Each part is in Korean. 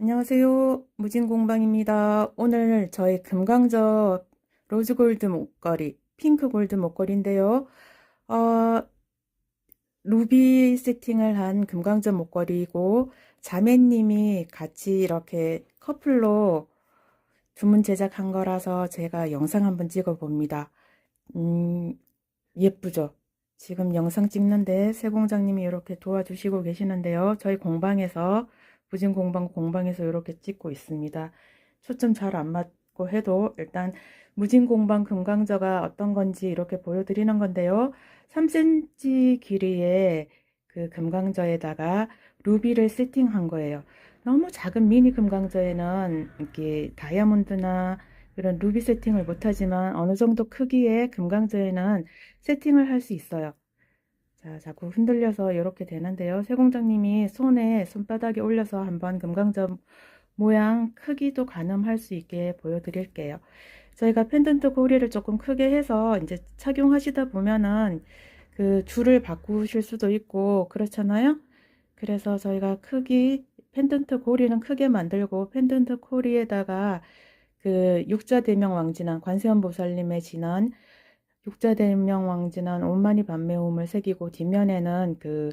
안녕하세요. 무진공방입니다. 오늘 저희 금강저 로즈골드 목걸이, 핑크골드 목걸이인데요. 어, 루비 세팅을 한 금강저 목걸이고, 자매님이 같이 이렇게 커플로 주문 제작한 거라서 제가 영상 한번 찍어 봅니다. 음, 예쁘죠? 지금 영상 찍는데 새 공장님이 이렇게 도와주시고 계시는데요. 저희 공방에서 부진 공방 공방에서 이렇게 찍고 있습니다. 초점 잘 안 맞고 해도 일단 무진 공방 금강저가 어떤 건지 이렇게 보여드리는 건데요. 3cm 길이의 그 금강저에다가 루비를 세팅한 거예요. 너무 작은 미니 금강저에는 이렇게 다이아몬드나 이런 루비 세팅을 못하지만 어느 정도 크기의 금강저에는 세팅을 할 수 있어요. 자, 자꾸 흔들려서 이렇게 되는데요. 세공장님이 손에 손바닥에 올려서 한번 금강저 모양 크기도 가늠할 수 있게 보여드릴게요. 저희가 펜던트 고리를 조금 크게 해서 이제 착용하시다 보면은 그 줄을 바꾸실 수도 있고 그렇잖아요. 그래서 저희가 크기 펜던트 고리는 크게 만들고 펜던트 고리에다가 그 육자 대명 왕진한 관세음 보살님의 진한 육자대명 왕진한 온마니 반매움을 새기고 뒷면에는 그,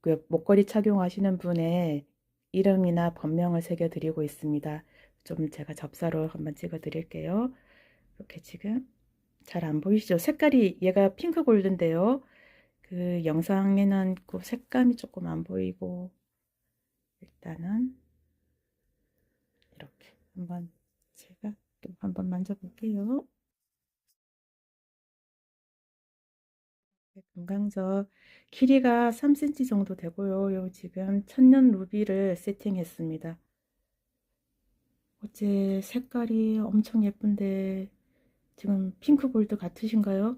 그 목걸이 착용하시는 분의 이름이나 법명을 새겨 드리고 있습니다. 좀 제가 접사로 한번 찍어 드릴게요. 이렇게 지금 잘 안 보이시죠? 색깔이 얘가 핑크 골드인데요. 그 영상에는 그 색감이 조금 안 보이고 일단은 이렇게 한번 제가 또 한번 만져볼게요. 금강저 길이가 3cm 정도 되고요. 요 지금 천년 루비를 세팅했습니다. 어째 색깔이 엄청 예쁜데 지금 핑크 골드 같으신가요?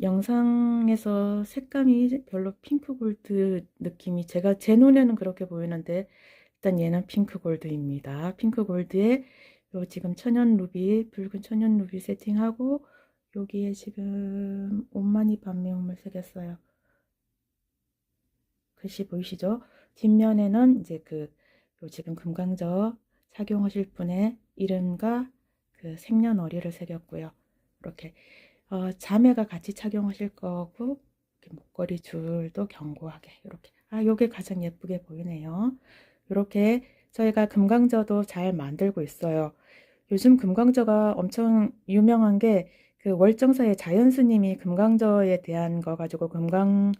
영상에서 색감이 별로 핑크 골드 느낌이 제가 제 눈에는 그렇게 보이는데 일단 얘는 핑크 골드입니다. 핑크 골드에 요 지금 천연 루비 붉은 천연 루비 세팅하고 여기에 지금 온마니 반매움을 새겼어요. 글씨 보이시죠? 뒷면에는 이제 그 지금 금강저 착용하실 분의 이름과 그 생년월일을 새겼고요. 이렇게 어, 자매가 같이 착용하실 거고 목걸이 줄도 견고하게 이렇게 아 요게 가장 예쁘게 보이네요. 이렇게 저희가 금강저도 잘 만들고 있어요. 요즘 금강저가 엄청 유명한 게 그 월정사의 자연스님이 금강저에 대한 거 가지고 금강경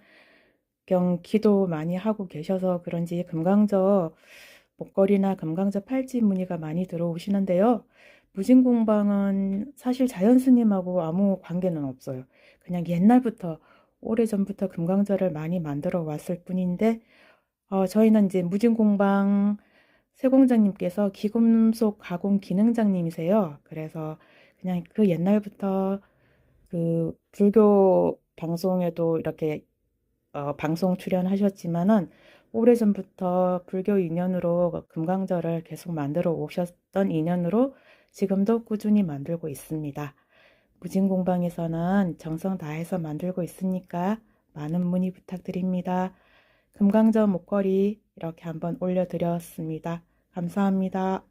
기도 많이 하고 계셔서 그런지 금강저 목걸이나 금강저 팔찌 문의가 많이 들어오시는데요. 무진공방은 사실 자연스님하고 아무 관계는 없어요. 그냥 옛날부터 오래전부터 금강저를 많이 만들어 왔을 뿐인데 어, 저희는 이제 무진공방 세공장님께서 기금속 가공 기능장님이세요. 그래서 그냥 그 옛날부터 그 불교 방송에도 이렇게 어, 방송 출연하셨지만은 오래전부터 불교 인연으로 금강절을 계속 만들어 오셨던 인연으로 지금도 꾸준히 만들고 있습니다. 무진공방에서는 정성 다해서 만들고 있으니까 많은 문의 부탁드립니다. 금강저 목걸이 이렇게 한번 올려드렸습니다. 감사합니다.